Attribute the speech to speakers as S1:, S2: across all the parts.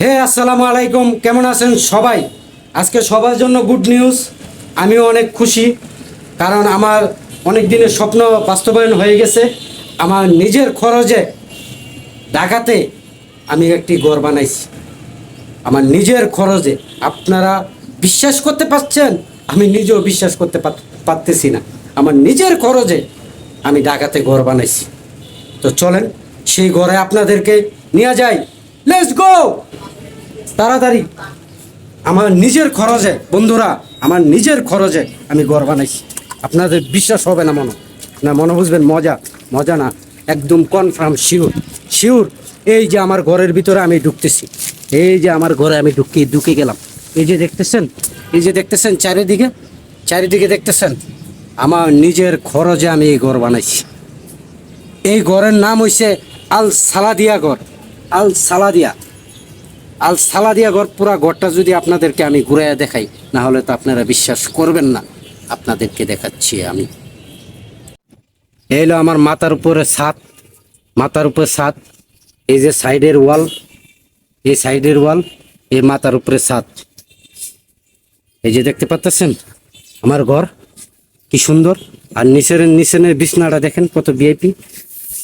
S1: হে, আসসালামু আলাইকুম। কেমন আছেন সবাই? আজকে সবার জন্য গুড নিউজ আমিও অনেক খুশি, কারণ আমার অনেক দিনের স্বপ্ন বাস্তবায়ন হয়ে গেছে। আমার নিজের খরচে ঢাকাতে আমি একটি ঘর বানাইছি। আমার নিজের খরচে, আপনারা বিশ্বাস করতে পারছেন? আমি নিজেও বিশ্বাস করতে পার- পারতেছি না। আমার নিজের খরচে আমি ঢাকাতে ঘর বানাইছি। তো চলেন, সেই ঘরে আপনাদেরকে নিয়ে যাই। লেটস গো তাড়াতাড়ি। আমার নিজের খরচে, বন্ধুরা, আমার নিজের খরচে আমি ঘর বানাইছি। আপনাদের বিশ্বাস হবে না মনে। না, মনে বুঝবেন, মজা মজা না। একদম কনফার্ম শিওর শিওর এই যে আমার ঘরের ভিতরে আমি ঢুকতেছি। এই যে আমার ঘরে আমি ঢুকি, ঢুকে গেলাম। এই যে দেখতেছেন, এই যে দেখতেছেন চারিদিকে চারিদিকে দেখতেছেন, আমার নিজের খরচে আমি এই ঘর বানাইছি। এই ঘরের নাম হইছে আল সালাদিয়া ঘর। আল সালাদিয়া আল সালাদিয়া ঘর পুরা ঘরটা যদি আপনাদেরকে আমি ঘুরে দেখাই না হলে তো আপনারা বিশ্বাস করবেন না। আপনাদেরকে দেখাচ্ছি আমি। এই হলো আমার মাথার উপরে ছাদ, মাথার উপরে ছাদ। এই যে সাইডের ওয়াল, এই সাইডের ওয়াল, এই মাথার উপরে ছাদ। এই যে দেখতে পাচ্ছেন আমার ঘর, কি সুন্দর। আর নিচের নিচের বিছনাটা দেখেন কত ভিআইপি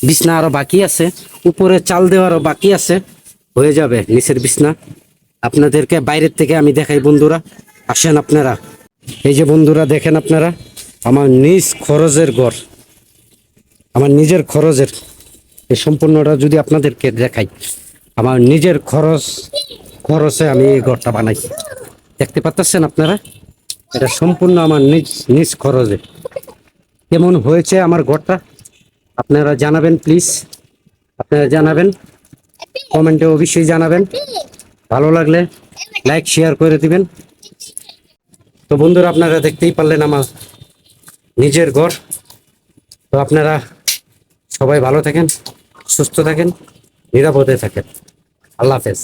S1: বিছনা আরও বাকি আছে, উপরে চাল দেওয়ারও বাকি আছে। হয়ে যাবে নিচের বিছনা। আপনাদেরকে বাইরের থেকে আমি দেখাই বন্ধুরা। আসেন আপনারা। এই যে বন্ধুরা, দেখেন আপনারা, আমার নিজ খরচের ঘর। আমার নিজের খরচের। এই সম্পূর্ণটা যদি আপনাদেরকে দেখাই, আমার নিজের খরচ, খরচে আমি এই ঘরটা বানাই। দেখতে পাচ্ছেন আপনারা? এটা সম্পূর্ণ আমার নিজ নিজ খরচে। কেমন হয়েছে আমার ঘরটা? আপনারা জানাবেন প্লিজ আপনারা জানাবেন। কমেন্টে অবশ্যই জানাবেন। ভালো লাগলে লাইক শেয়ার করে দিবেন। তো বন্ধুরা, আপনারা দেখতেই পারলেন আমার নিজের ঘর। তো আপনারা সবাই ভালো থাকেন, সুস্থ থাকেন, নিরাপদে থাকেন। আল্লাহ হাফেজ।